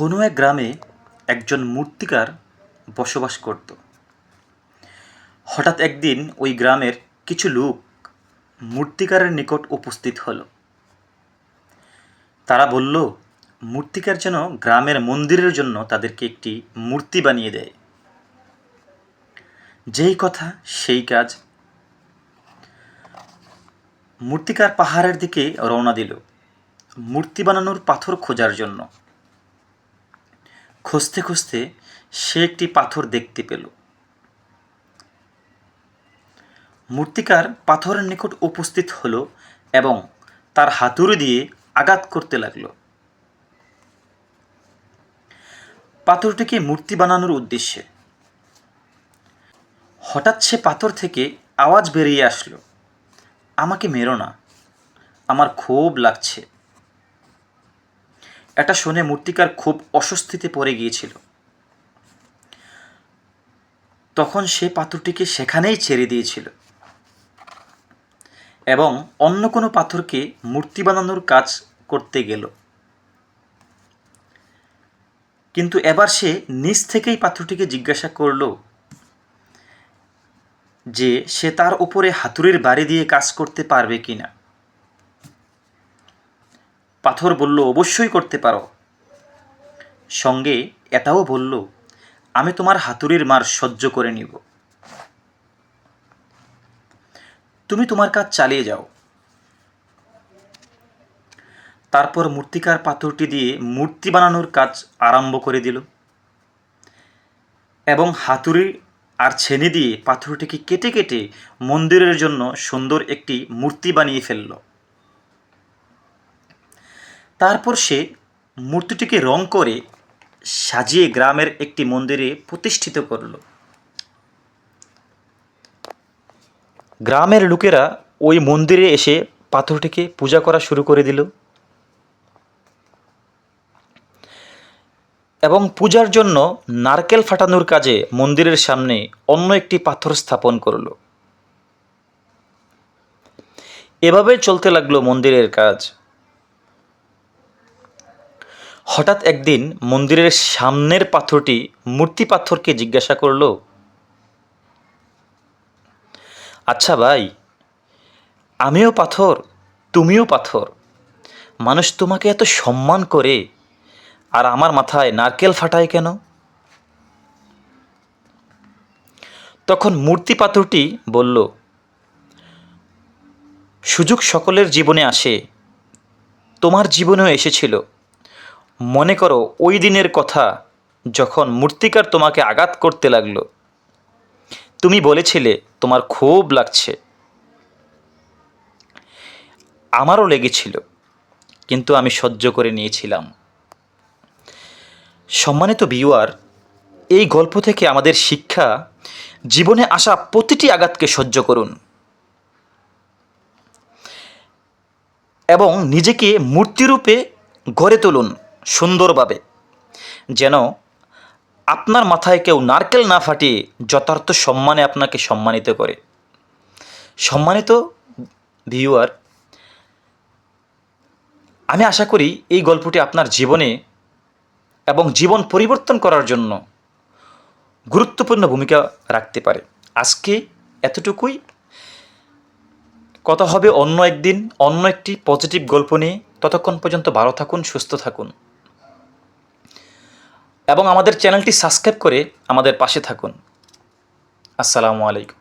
কোনো এক গ্রামে একজন মূর্তিকার বসবাস করত। হঠাৎ একদিন ওই গ্রামের কিছু লোক মূর্তিকারের নিকট উপস্থিত হলো। তারা বলল, মূর্তিকার যেন গ্রামের মন্দিরের জন্য তাদেরকে একটি মূর্তি বানিয়ে দেয়। যেই কথা, সেই কাজ। মূর্তিকার পাহাড়ের দিকে রওনা দিল। মূর্তি বানানোর পাথর খোঁজার জন্য। খুঁজতে খুঁজতে সে একটি পাথর দেখতে পেল। মূর্তিকার পাথরের নিকট উপস্থিত হলো এবং তার হাতুড়ি দিয়ে আঘাত করতে লাগল। পাথরটিকে মূর্তি বানানোর উদ্দেশ্যে। হঠাৎ সে পাথর থেকে আওয়াজ বেরিয়ে আসলো। আমাকে মেরো না। আমার খুব লাগছে। এটা শুনে মূর্তিকার খুব অস্বস্তিতে পড়ে গিয়েছিল। তখন সে পাথরটিকে সেখানেই ছেড়ে দিয়েছিল। এবং অন্য কোনো পাথরকে মূর্তি বানানোর কাজ করতে গেল। কিন্তু এবার সে নিজ থেকেই পাথরটিকে জিজ্ঞাসা করল যে সে তার উপরে হাতুড়ির বাড়ি দিয়ে কাজ করতে পারবে কিনা। পাথর বলল, অবশ্যই করতে পারো। সঙ্গে এটাও বলল, আমি তোমার হাতুড়ির মার সহ্য করে নিব। তুমি তোমার কাজ চালিয়ে যাও। তারপর মূর্তিকার পাথরটি দিয়ে মূর্তি বানানোর কাজ আরম্ভ করে দিল। এবং হাতুড়ি আর ছেনে দিয়ে পাথরটিকে কেটে কেটে মন্দিরের জন্য সুন্দর একটি মূর্তি বানিয়ে ফেলল। তারপর সে মূর্তিটিকে রং করে সাজিয়ে গ্রামের একটি মন্দিরে প্রতিষ্ঠিত করল। গ্রামের লোকেরা ওই মন্দিরে এসে পাথরটিকে পূজা করা শুরু করে দিল। এবং পূজার জন্য নারকেল ফাটানোর কাজে মন্দিরের সামনে অন্য একটি পাথর স্থাপন করল। এভাবে চলতে লাগল মন্দিরের কাজ। হঠাৎ একদিন মন্দিরের সামনের পাথরটি মূর্তি পাথরকে জিজ্ঞাসা করল আচ্ছা ভাই, আমিও পাথর, তুমিও পাথর। মানুষ তোমাকে এত সম্মান করে, আর আমার মাথায় নারকেল ফাটায় কেন? তখন মূর্তি পাথরটি বলল, সুযোগ সকলের জীবনে আসে, তোমার জীবনেও এসেছিল। মনে করো ওই দিনের কথা যখন মূর্তিকার তোমাকে আঘাত করতে লাগল। তুমি বলেছিলে, তোমার খুব লাগছে। আমারও লেগেছিল, কিন্তু আমি সহ্য করে নিয়েছিলাম। সম্মানিত ভিউয়ার এই গল্প থেকে আমাদের শিক্ষা, জীবনে আসা প্রতিটি আঘাতকে সহ্য করুন। এবং নিজেকে মূর্তিরূপে গড়ে তুলুন। সুন্দরভাবে, যেন আপনার মাথায় কেউ নারকেল না ফাটিয়ে যথার্থ সম্মানে আপনাকে সম্মানিত করে। সম্মানিত ভিউয়ার আমি আশা করি এই গল্পটি আপনার জীবনে এবং জীবন পরিবর্তন করার জন্য গুরুত্বপূর্ণ ভূমিকা রাখতে পারে। আজকে এতটুকুই। কথা হবে অন্য একদিন, অন্য একটি পজিটিভ গল্প নিয়ে। ততক্ষণ পর্যন্ত ভালো থাকুন, সুস্থ থাকুন। এবং আমাদের চ্যানেলটি সাবস্ক্রাইব করে আমাদের পাশে থাকুন। আসসালামু আলাইকুম।